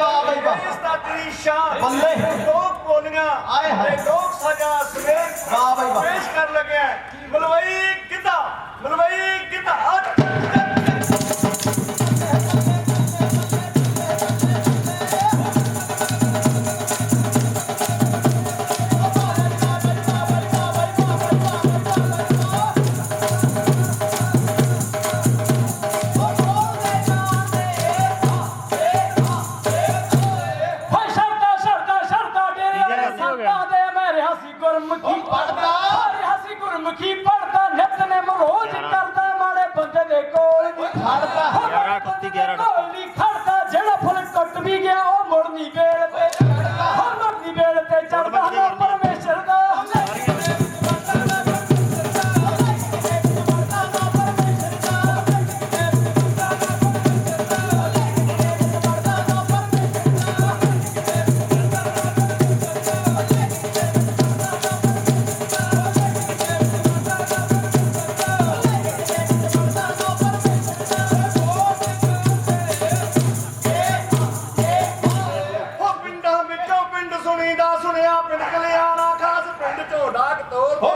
ਵਾਹ ਬਈ ਵਾਹ ਇਸ ਦਾ ਤੇਰੀ ਸ਼ਾਨ। ਬੱਲੇ। ਲੋਕ ਬੋਲੀਆਂ। ਆਏ ਹਾਏ। ਲੋਕ ਸਜਾ ਸੁਨੇ ਵਾਹ ਬਈ ਵਾਹ ਪੇਸ਼ ਕਰ ਲੱਗਿਆ ਮਲਵਈ ਕਿੱਦਾਂ ਮਲਵਈ ਕਿੱਦਾਂ todo.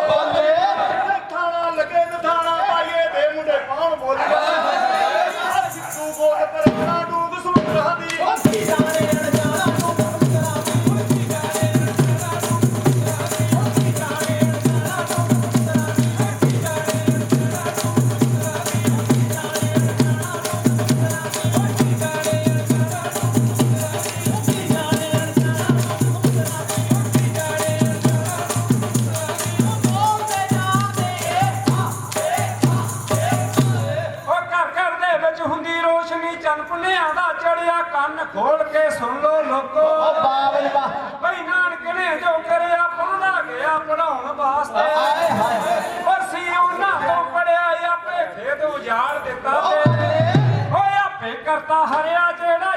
ਪਾਹਰਿਆ ਜਿਹੜਾ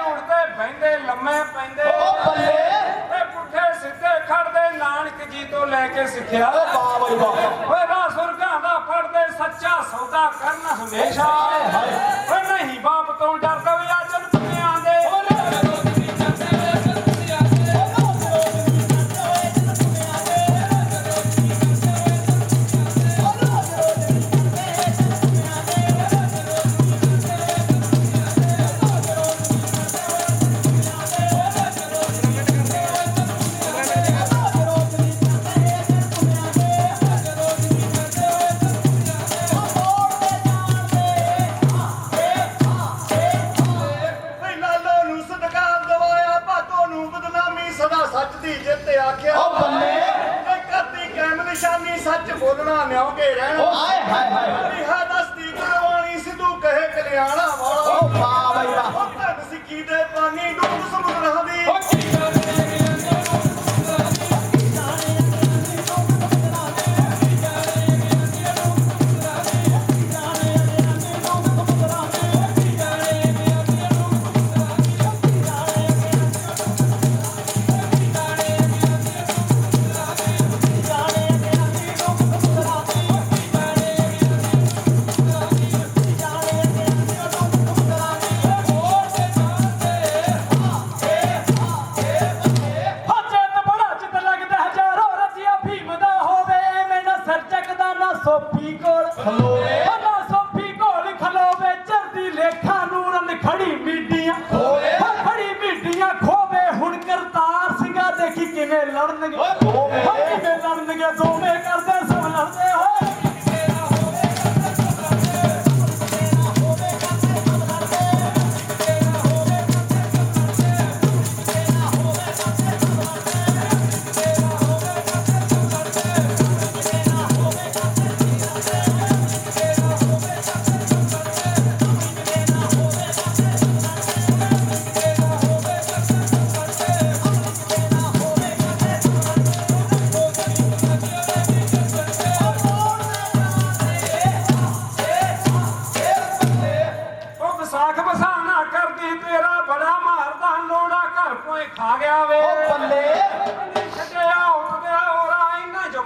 ਉੱਠਦੇ ਉੱਠਦੇ ਲੰਮੇ ਪੈਂਦੇ। ਪੁੱਠੇ ਸਿੱਧੇ ਖੜਦੇ ਨਾਨਕ ਜੀ ਤੋਂ ਲੈ ਕੇ ਸਿੱਖਿਆ। ਸੁਰਗਾਂ ਦਾ ਫੜਦੇ ਸੱਚਾ ਸੌਦਾ ਕਰਨ ਹਮੇਸ਼ਾ। ਓਏ ਨਹੀਂ ਬਾਪ ਤੋਂ ਡਰਦੇ ਸੋਧਣਾ ਨਿਉਂ ਕੇ ਰਹਿਣਾ। ਹਾਏ ਹਾਏ ਹਾਏ।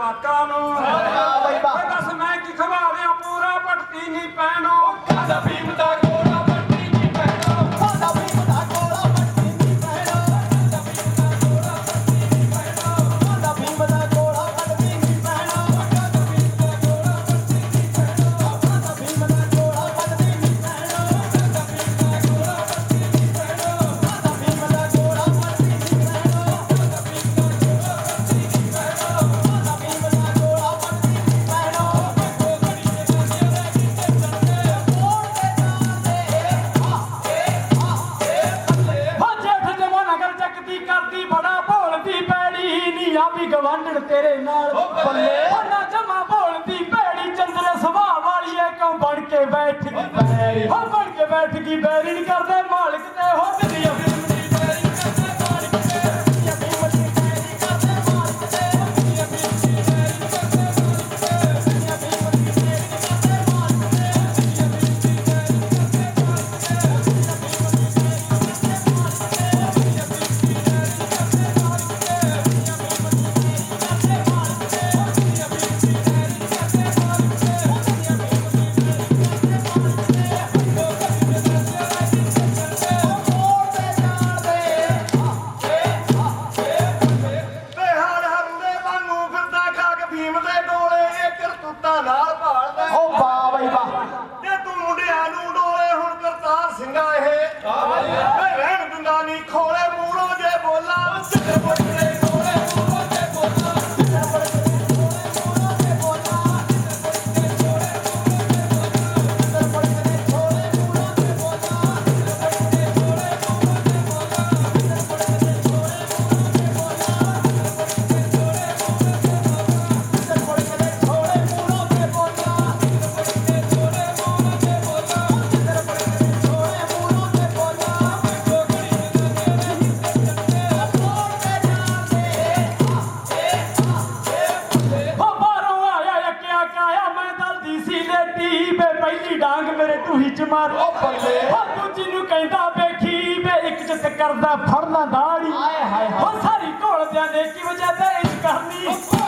I don't know. ਬੈਠ ਕੇ ਬੈਰੀ ਨਹੀਂ ਕਰਦੇ ਮਾਲਕ ਤੇ ਹੁੱਟ ਦਿਓ ਦਾ ਫੜਨਾ ਦਾੜੀ ਹਾਏ ਹਾਏ ਹੋ ਸਾਰੀ ਢੋਲ ਦਿਆਂ ਨੇ ਕੀ ਵਜਾ ਤੇ ਇਸ ਕਰਨੀ?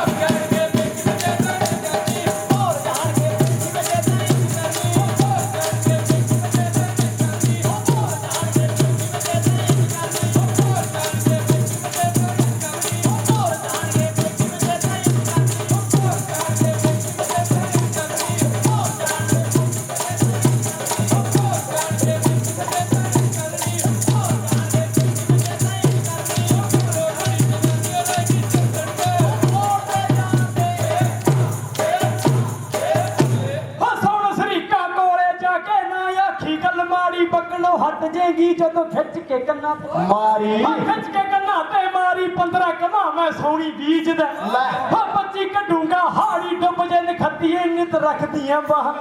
ਜਦੋਂ ਹਟ ਜੇਗੀ ਜਦੋਂ ਖਿੱਚ ਕੇ ਕੰਨਾਂ ਮਾਰੀ। ਹਾਂ ਖਿੱਚ ਕੇ ਕੰਨਾਂ ਤੇ ਮਾਰੀ 15 ਕਮਾ ਮੈਂ ਸੋਣੀ ਬੀਜਦਾ ਲੈ। ਹਾਂ 25 ਕੱਢੂਗਾ ਹਾੜੀ ਡੁੱਬ ਜੇ ਨਖਤੀਏ ਨਿਤ ਰੱਖਦੀਆਂ ਬਾਹਾਂ।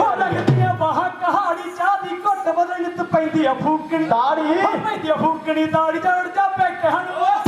ਹਾਂ ਰੱਖਦੀਆਂ ਬਾਹਾਂ ਕਹਾੜੀ ਚਾਹਦੀ ਘੁੱਟ ਬਦਲ ਨਿਤ ਪੈਂਦੀ ਆ ਫੂਕਣੀ। ਦਾੜੀ। ਪੈਂਦੀ ਆ ਫੂਕਣੀ ਦਾੜੀ ਚੜ ਜਾ ਪੈ ਕਹਿਣ ਓਏ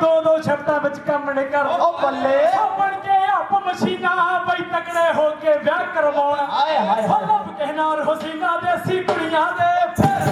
ਦੋ ਦੋ ਸ਼ਬਦਾਂ ਵਿੱਚ ਕੰਮ ਨਹੀਂ ਕਰਦੇ ਉਹ ਬੱਲੇ। ਉਹ ਬਣ ਕੇ ਆਪ ਮਸ਼ੀਨਾ ਬਈ ਤਕੜੇ ਹੋ ਕੇ ਵਿਆਹ ਕਰਵਾਉਣ। ਹਾਏ ਹਾਏ ਉਹ ਲੱਭ ਕਹਿਨਾਰ ਹੁਸੀਨਾ ਦੇਸੀ ਕੁੜੀਆਂ ਦੇ ਫੇਰ